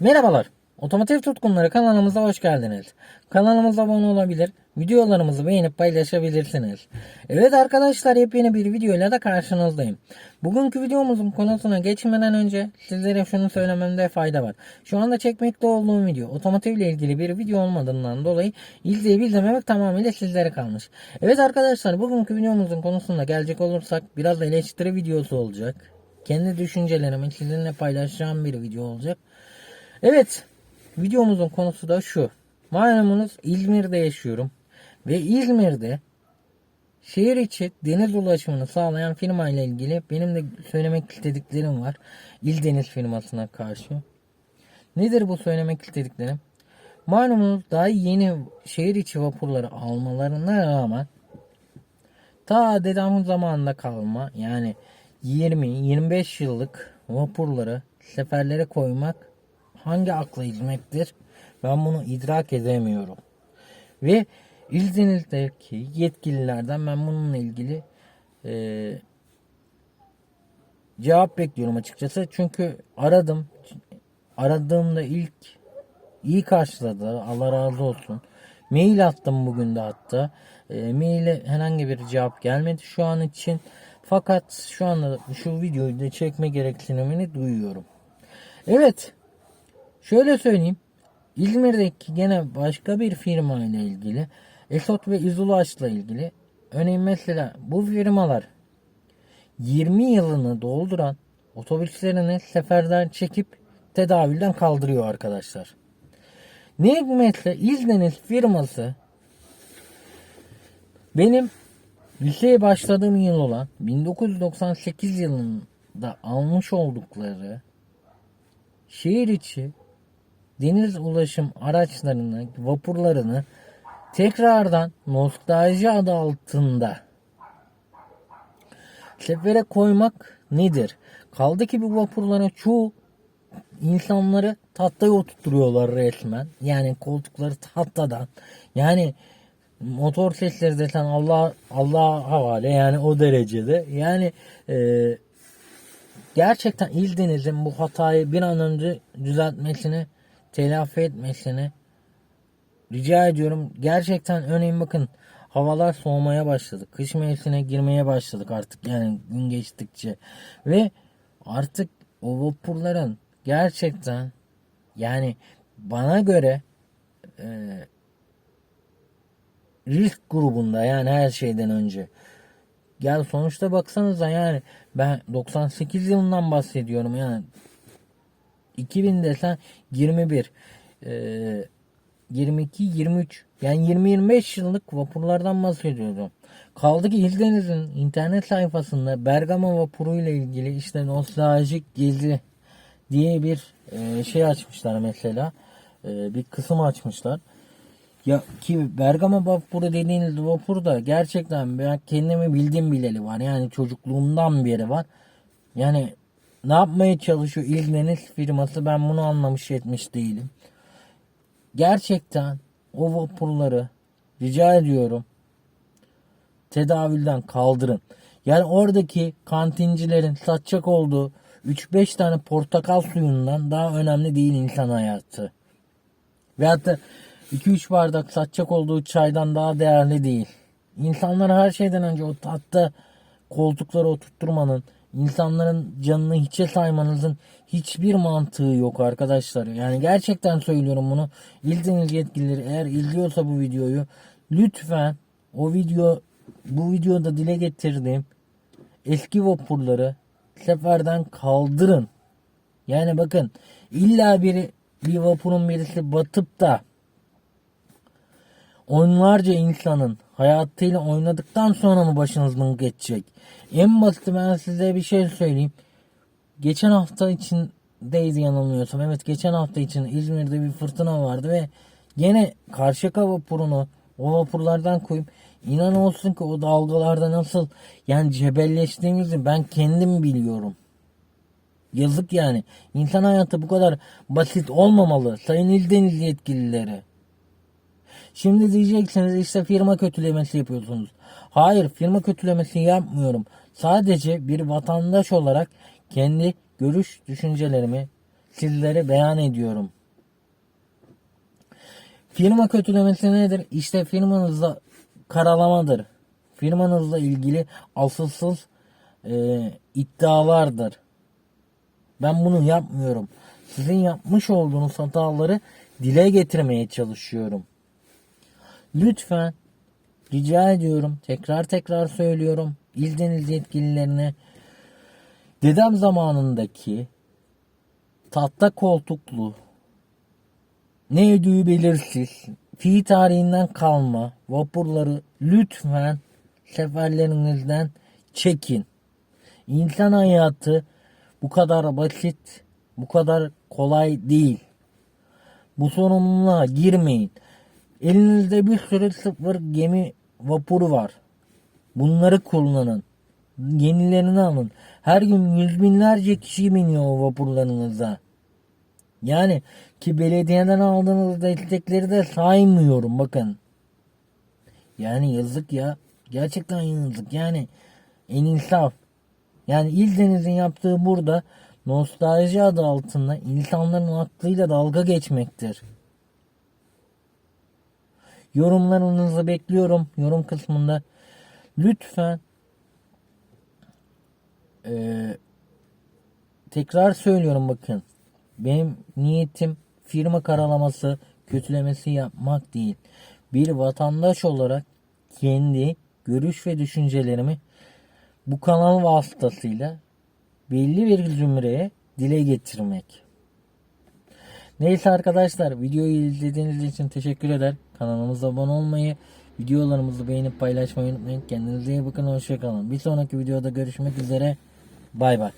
Merhabalar. Otomotiv tutkunları kanalımıza hoş geldiniz. Kanalımıza abone olabilir, videolarımızı beğenip paylaşabilirsiniz. Evet arkadaşlar yepyeni bir videoyla da karşınızdayım. Bugünkü videomuzun konusuna geçmeden önce sizlere şunu söylememde fayda var. Şu anda çekmekte olduğum video otomotivle ilgili bir video olmadığından dolayı izleyip izlememek tamamıyla sizlere kalmış. Evet arkadaşlar bugünkü videomuzun konusuna gelecek olursak biraz eleştiri videosu olacak. Kendi düşüncelerimi sizinle paylaşacağım bir video olacak. Evet, videomuzun konusu da şu. Malumunuz İzmir'de yaşıyorum. Ve İzmir'de şehir içi deniz ulaşımını sağlayan firma ile ilgili benim de söylemek istediklerim var. İldeniz firmasına karşı. Nedir bu söylemek istediklerim? Malumunuz daha yeni şehir içi vapurları almalarına rağmen ta dedemin zamanında kalma yani 20-25 yıllık vapurları seferlere koymak hangi akla hizmettir? Ben bunu idrak edemiyorum. Ve İzniniz'deki yetkililerden ben bununla ilgili eee, cevap bekliyorum açıkçası. Çünkü aradım. Aradığımda ilk iyi karşıladı. Allah razı olsun. Mail attım bugün de hatta. E, maile herhangi bir cevap gelmedi şu an için. Fakat şu anda şu videoyu da çekme gereksinimini duyuyorum. Evet. Şöyle söyleyeyim. İzmir'deki gene başka bir firma ile ilgili Esot ve İzulaç'la ilgili örneğin mesela bu firmalar 20 yılını dolduran otobüslerini seferden çekip tedavülden kaldırıyor arkadaşlar. Ne hikmetse İzdeniz firması benim liseye başladığım yıl olan 1998 yılında almış oldukları şehir içi deniz ulaşım araçlarını, vapurlarını tekrardan nostalji adı altında sefere koymak nedir? Kaldı ki bu vapurlara çoğu insanları tahtaya oturtuyorlar resmen. Yani koltukları tahtadan. Yani motor sesleri desen Allah Allah havale yani o derecede. Yani e, gerçekten İldeniz'in bu hatayı bir an önce düzeltmesini, telafi etmesini rica ediyorum. Gerçekten örneğin bakın havalar soğumaya başladı. Kış mevsimine girmeye başladık artık yani gün geçtikçe. Ve artık o vapurların gerçekten yani bana göre e, risk grubunda yani her şeyden önce. Yani sonuçta baksanıza yani ben 98 yılından bahsediyorum yani 2000 desen 21 e, 22 23 yani 20-25 yıllık vapurlardan bahsediyordum. Kaldı ki İldeniz'in internet sayfasında Bergama vapuru ile ilgili işte nostaljik gezi diye bir e, şey açmışlar mesela. E, bir kısım açmışlar. Ya ki Bergama vapuru dediğiniz vapur da gerçekten ben kendimi bildim bileli var. Yani çocukluğumdan beri var. Yani ne yapmaya çalışıyor İldeniz firması ben bunu anlamış etmiş değilim. Gerçekten o vapurları rica ediyorum tedavülden kaldırın. Yani oradaki kantincilerin satacak olduğu 3-5 tane portakal suyundan daha önemli değil insan hayatı. Veyahut da 2-3 bardak satacak olduğu çaydan daha değerli değil. İnsanlar her şeyden önce o tahta koltuklara oturtturmanın, insanların canını hiçe saymanızın hiçbir mantığı yok arkadaşlar. Yani gerçekten söylüyorum bunu. İldeniz yetkilileri eğer izliyorsa bu videoyu lütfen o video bu videoda dile getirdiğim eski vapurları seferden kaldırın. Yani bakın illa biri bir vapurun birisi batıp da onlarca insanın hayatıyla oynadıktan sonra mı başınızdan geçecek? En basit ben size bir şey söyleyeyim. Geçen hafta içindeydi yanılmıyorsam. Evet geçen hafta için İzmir'de bir fırtına vardı ve gene Karşıyaka vapurunu o vapurlardan koyup inan olsun ki o dalgalarda nasıl yani cebelleştiğimizi ben kendim biliyorum. Yazık yani. İnsan hayatı bu kadar basit olmamalı. Sayın İldeniz yetkilileri. Şimdi diyeceksiniz işte firma kötülemesi yapıyorsunuz. Hayır firma kötülemesi yapmıyorum. Sadece bir vatandaş olarak kendi görüş düşüncelerimi sizlere beyan ediyorum. Firma kötülemesi nedir? İşte firmanızda karalamadır. Firmanızla ilgili asılsız e, iddialardır. Ben bunu yapmıyorum. Sizin yapmış olduğunuz hataları dile getirmeye çalışıyorum. Lütfen rica ediyorum. Tekrar tekrar söylüyorum. İl deniz yetkililerine dedem zamanındaki tahta koltuklu ne ödüğü belirsiz fi tarihinden kalma vapurları lütfen seferlerinizden çekin. İnsan hayatı bu kadar basit, bu kadar kolay değil. Bu sorumluluğa girmeyin. Elinizde bir sürü sıfır gemi vapuru var. Bunları kullanın. Yenilerini alın. Her gün yüz binlerce kişi biniyor o vapurlarınıza. Yani ki belediyeden aldığınız destekleri de saymıyorum bakın. Yani yazık ya. Gerçekten yazık. Yani en insaf. Yani İldeniz'in yaptığı burada nostalji adı altında insanların aklıyla dalga geçmektir. Yorumlarınızı bekliyorum. Yorum kısmında. Lütfen eee, tekrar söylüyorum bakın. Benim niyetim firma karalaması, kötülemesi yapmak değil. Bir vatandaş olarak kendi görüş ve düşüncelerimi bu kanal vasıtasıyla belli bir zümreye dile getirmek. Neyse arkadaşlar videoyu izlediğiniz için teşekkür eder. Kanalımıza abone olmayı, videolarımızı beğenip paylaşmayı unutmayın. Kendinize iyi bakın. Hoşçakalın. Bir sonraki videoda görüşmek üzere. Bay bay.